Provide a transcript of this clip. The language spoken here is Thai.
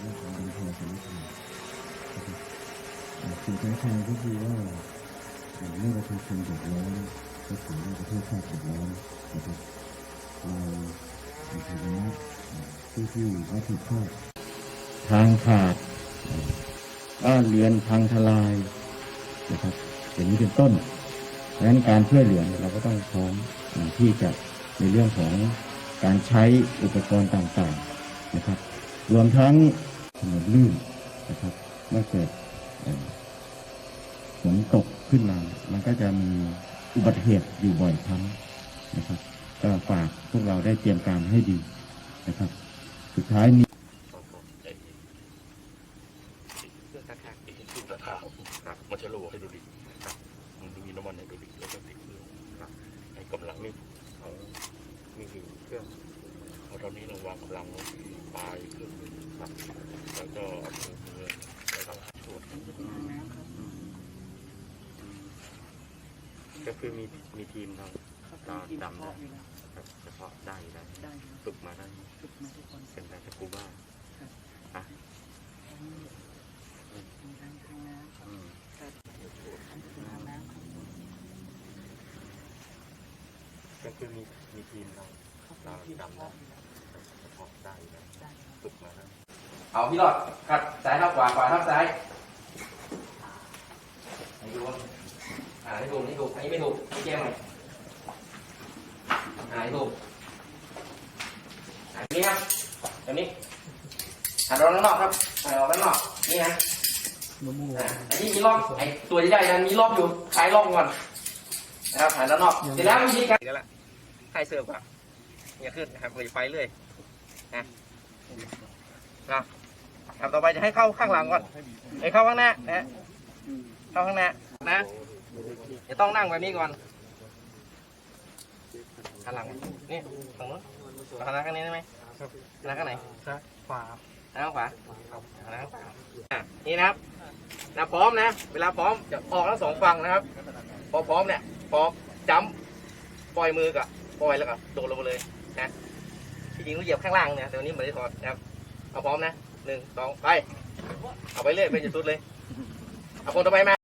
เรื่องของการทำสารคดีนะครับอ่าสิ่งสำคัญก็คือว่าเมื่อประชาชนเดือดร้อนก็ถือว่าประเทศชาติเดือดร้อนนะครับเราในฐานะผู้ที่รับผิดชอบทางขาดบ้านเรือนพังทลายนะครับ อย่างนี้เป็นต้นเพราะฉะนั้นการช่วยเหลือเราก็ต้องพร้อมที่จะในเรื่องของการใช้อุปกรณ์ต่างๆนะครับ รวมทั้ง นนลื่นนะครับเมื่อเกิดฝนตกขึ้นมา มันก็จะมีอุบัติเหตุอยู่บ่อยครั้งนะครับ ก็ฝากพวกเราได้เตรียมการให้ดีนะครับ สุดท้ายนี้เครื่องตะข่ายเครื่องตะข่ายครับมาชะโลให้ดูดิครับมันมีน้ำมันให้ดูดิแล้วก็ติดเครื่องครับไอ้กำลังนี่เขามีเครื่อง ตอนนี้เราวางกำลังที่ปลายเครื่องครับ แล้วก็เอามือมือแล้วก็ตรวจก็คือมีมีทีมทางตาดำนะครับเฉพาะได้ได้ฝึกมาได้ฝึกมาทุกคนเป็นแบบสกูบ้าอะก็คือมีมีทีมทางเขาเป็นที่ ชอบอยู่แล้วได้ได้ได้ฝึกมาได้เอาพี่รอดครับซ้ายทับขวาขวาทับซ้ายให้ดูอ่าให้ถูให้ถูอันนี้ไม่ถูกไม่แก้ใหม่อ่าให้ถูกอันนี้ครับแบบนี้หันออกด้านนอกครับหันออกด้านนอกนี่นะอ่าอันนี้มีล็อกไอตัวใหญ่ๆนั้นมีล็อกอยู่คลายล็อกก่อนนะครับหันด้านนอกเสร็จแล้ววิธีการหละใครเสิร์ฟอะอย่าขึ้นนะครับเลยไปเรื่อย นะนะครับต่อไปจะให้เข้าข้างหลังก่อนให้เข้าข้างหน้านะฮะเข้าข้างหน้านะจะต้องนั่งแบบนี้ก่อนข้างหลังนี่ฝั่งนู้นข้างหน้าข้างนี้ได้ไหมข้างหน้าข้างไหนขวาข้างหน้าขวาข้างหน้าขวาอะนี่นะครับนะพร้อมนะ เวลาพร้อมจะออกทั้งสองฝั่งนะครับ พอพร้อมเนี่ยพอจัมป์ปล่อยมือกับปล่อยแล้วก็โดดลงมาเลยนะ จริงๆต้เหยียบข้างล่างเนี่ยแต่วันนี้ไม่ได้ถอดนะครับ เอาพร้อมนะหนึ่งสองไป เอาไปเรื่อยไปจนสุดเลย เอาคนต่อไปมา